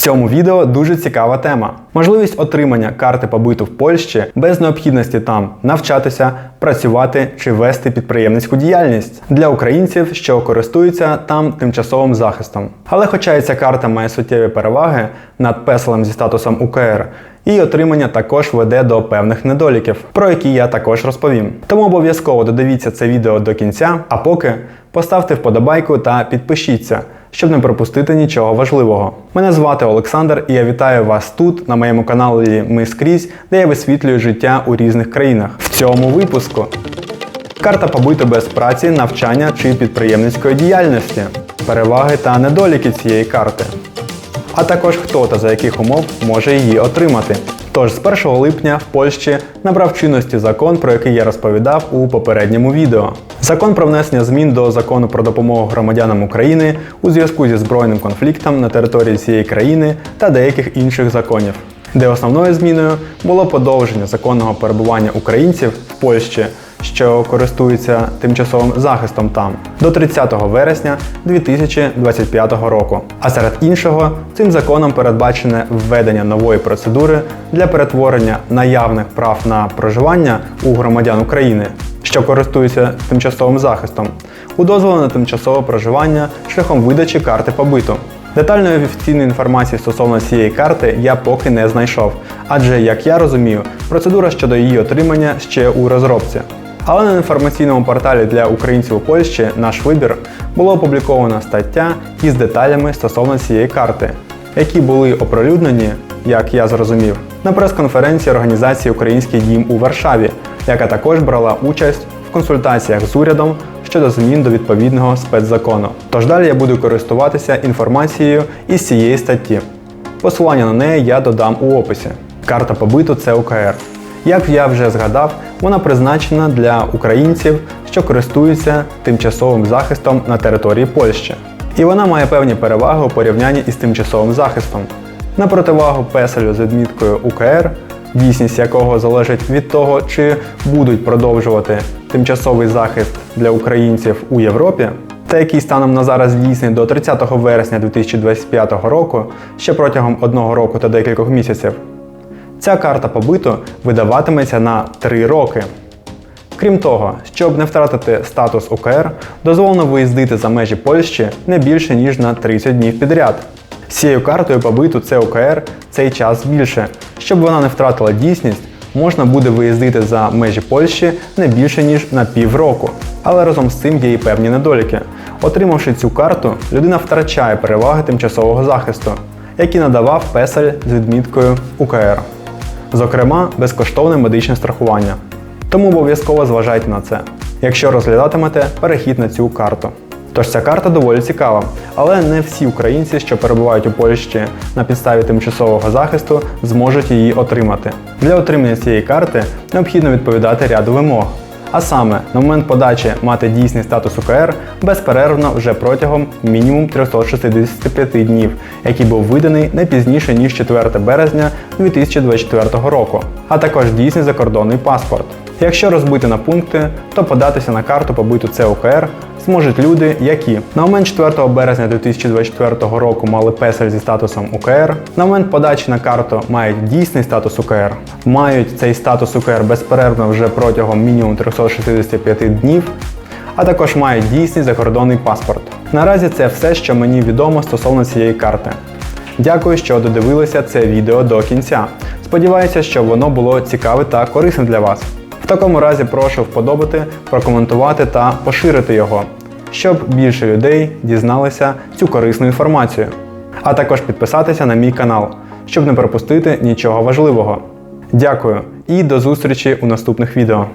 цьому відео дуже цікава тема: можливість отримання карти побиту в Польщі без необхідності там навчатися, працювати чи вести підприємницьку діяльність для українців, що користуються там тимчасовим захистом. Але хоча і ця карта має суттєві переваги над песелем зі статусом УКР, її отримання також веде до певних недоліків, про які я також розповім. Тому обов'язково додивіться це відео до кінця, а поки поставте вподобайку та підпишіться, щоб не пропустити нічого важливого. Мене звати Олександр і я вітаю вас тут, на моєму каналі Ми скрізь, де я висвітлюю життя у різних країнах. В цьому випуску. Карта побиту без праці, навчання чи підприємницької діяльності, переваги та недоліки цієї карти а також хто та за яких умов може її отримати. Тож з 1 липня в Польщі набрав чинності закон, про який я розповідав у попередньому відео. Закон про внесення змін до закону про допомогу громадянам України у зв'язку зі збройним конфліктом на території цієї країни та деяких інших законів, де основною зміною було подовження законного перебування українців в Польщі що користуються тимчасовим захистом там до 30 вересня 2025 року. А серед іншого, цим законом передбачене введення нової процедури для перетворення наявних прав на проживання у громадян України, що користуються тимчасовим захистом, у дозволу на тимчасове проживання шляхом видачі карти побиту. Детальної офіційної інформації стосовно цієї карти я поки не знайшов, адже, як я розумію, процедура щодо її отримання ще у розробці. Але на інформаційному порталі для українців у Польщі наш вибір була опублікована стаття із деталями стосовно цієї карти, які були оприлюднені, як я зрозумів, на прес-конференції організації Український дім у Варшаві, яка також брала участь в консультаціях з урядом щодо змін до відповідного спецзакону. Тож далі я буду користуватися інформацією із цієї статті. Посилання на неї я додам у описі. Карта побиту це УКР. Як я вже згадав, вона призначена для українців, що користуються тимчасовим захистом на території Польщі. І вона має певні переваги у порівнянні із тимчасовим захистом. На противагу песелю з відміткою УКР, дійсність якого залежить від того, чи будуть продовжувати тимчасовий захист для українців у Європі, та який станом на зараз дійсний до 30 вересня 2025 року, ще протягом одного року та декількох місяців. Ця карта побиту видаватиметься на 3 роки. Крім того, щоб не втратити статус УКР, дозволено виїздити за межі Польщі не більше ніж на 30 днів підряд. З цією картою побиту ЦУКР цей час більше. Щоб вона не втратила дійсність, можна буде виїздити за межі Польщі не більше ніж на півроку. Але разом з цим є і певні недоліки. Отримавши цю карту, людина втрачає переваги тимчасового захисту, які надавав песель з відміткою УКР зокрема безкоштовне медичне страхування. Тому обов'язково зважайте на це, якщо розглядатимете перехід на цю карту. Тож ця карта доволі цікава, але не всі українці, що перебувають у Польщі на підставі тимчасового захисту, зможуть її отримати. Для отримання цієї карти необхідно відповідати ряду вимог. А саме, на момент подачі мати дійсний статус УКР безперервно вже протягом мінімум 365 днів, який був виданий не пізніше ніж 4 березня 2024 року, а також дійсний закордонний паспорт. Якщо розбити на пункти, то податися на карту побиту ЦУКР зможуть люди, які на момент 4 березня 2024 року мали песель зі статусом УКР, на момент подачі на карту мають дійсний статус УКР, мають цей статус УКР безперервно вже протягом мінімум 365 днів, а також мають дійсний закордонний паспорт. Наразі це все, що мені відомо стосовно цієї карти. Дякую, що додивилися це відео до кінця. Сподіваюся, що воно було цікаве та корисне для вас В такому разі прошу вподобати, прокоментувати та поширити його, щоб більше людей дізналися цю корисну інформацію. А також підписатися на мій канал, щоб не пропустити нічого важливого. Дякую і до зустрічі у наступних відео.